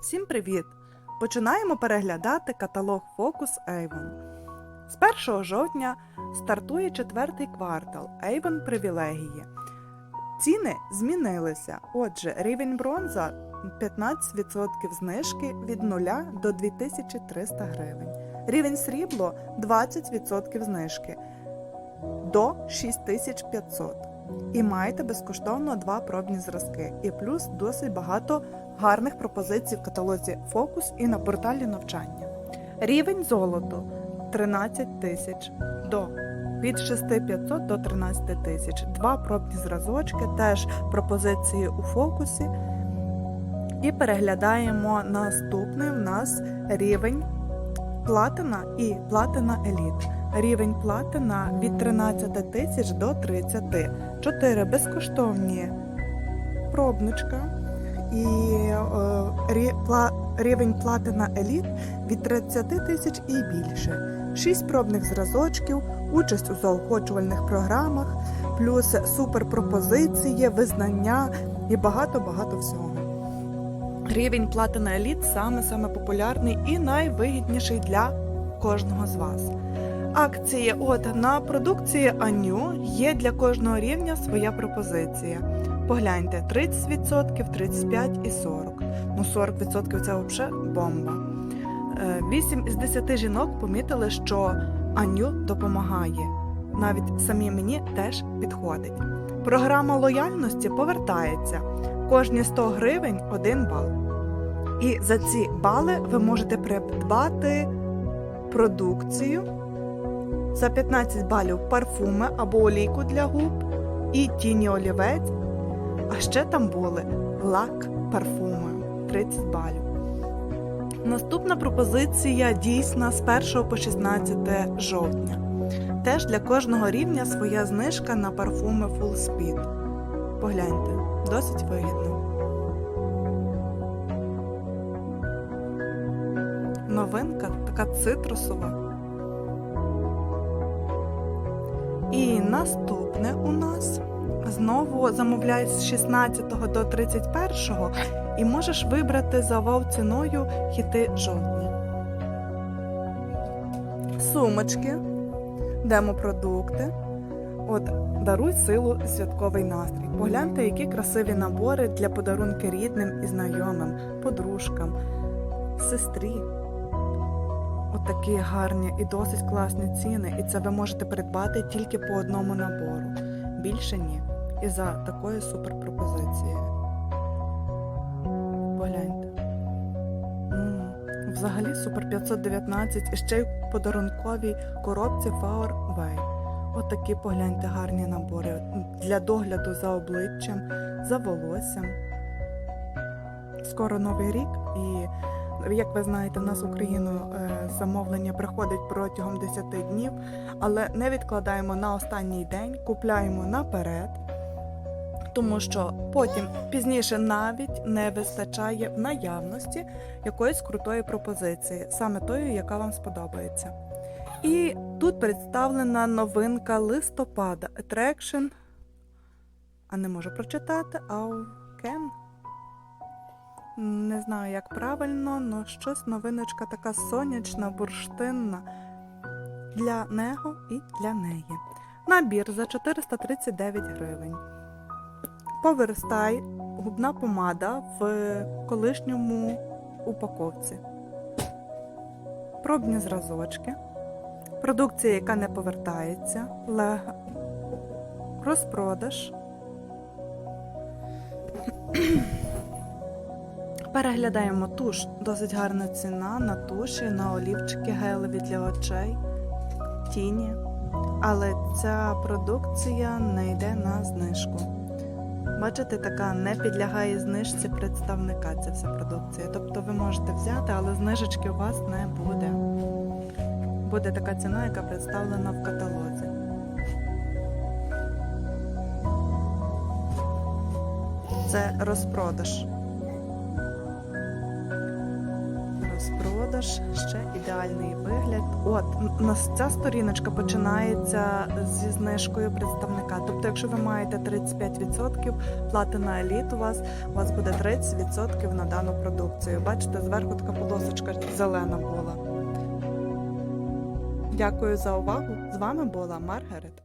Всім привіт! Починаємо переглядати каталог Focus Avon. З 1 жовтня стартує четвертий квартал Avon Привілегії. Ціни змінилися. Отже, рівень бронза 15% знижки від 0 до 2300 гривень. Рівень срібло 20% знижки до 6500. І маєте безкоштовно два пробні зразки. І плюс досить багато гарних пропозицій в каталозі Фокус і на порталі навчання. Рівень золоту 13 тисяч до від 6500 до 13 тисяч. Два пробні зразочки, теж пропозиції у фокусі. І переглядаємо наступний у нас рівень платина і платина еліт. Рівень платина від 13 тисяч до 30. Чотири безкоштовні пробничка і е, рівень платина еліт від 30 тисяч і більше. Шість пробних зразочків, участь у заохочувальних програмах, плюс суперпропозиції, визнання і багато-багато всього. Рівень платина еліт саме саме популярний і найвигідніший для кожного з вас. Акції от на продукції Аню є для кожного рівня своя пропозиція. Погляньте, 30%, 35% і 40%. Ну 40% це взагалі бомба. 8 із 10 жінок помітили, що Аню допомагає. Навіть самі мені теж підходить. Програма лояльності повертається. Кожні 100 гривень 1 бал. І за ці бали ви можете придбати продукцію за 15 балів парфуми або олійку для губ і тіні олівець. А ще там були лак парфуми 30 балів. Наступна пропозиція дійсна з 1 по 16 жовтня. Теж для кожного рівня своя знижка на парфуми Full Speed. Погляньте, досить вигідно. Новинка така цитрусова. Наступне у нас знову замовляй з 16 до 31 і можеш вибрати за вау ціною хіти жовтня. Сумочки, демопродукти. От, даруй силу святковий настрій. Погляньте, які красиві набори для подарунки рідним і знайомим, подружкам, сестрі. От такі гарні і досить класні ціни, і це ви можете придбати тільки по одному набору. Більше ні. І за такою суперпропозицією. Погляньте. М, Взагалі супер 519 і ще й в подарунковій коробці Flower Way. От такі погляньте гарні набори для догляду за обличчям, за волоссям. Скоро новий рік і як ви знаєте, в нас в Україну е, замовлення приходить протягом 10 днів, але не відкладаємо на останній день, купляємо наперед, тому що потім пізніше навіть не вистачає в наявності якоїсь крутої пропозиції, саме тої, яка вам сподобається. І тут представлена новинка листопада Attraction. А не можу прочитати Auken. Не знаю, як правильно, але щось новиночка така сонячна, бурштинна для него і для неї. Набір за 439 гривень. Поверстай губна помада в колишньому упаковці. Пробні зразочки. Продукція, яка не повертається. Лега. Розпродаж. Переглядаємо туш. Досить гарна ціна на туші, на олівчики гелеві для очей, тіні. Але ця продукція не йде на знижку. Бачите, така не підлягає знижці представника ця вся продукція. Тобто ви можете взяти, але знижечки у вас не буде. Буде така ціна, яка представлена в каталозі. Це розпродаж. Ідеальний вигляд. От нас ця сторіночка починається зі знижкою представника. Тобто, якщо ви маєте 35% плати на еліт, у вас у вас буде 30% на дану продукцію. Бачите, зверху така полосочка зелена була. Дякую за увагу. З вами була Маргарет.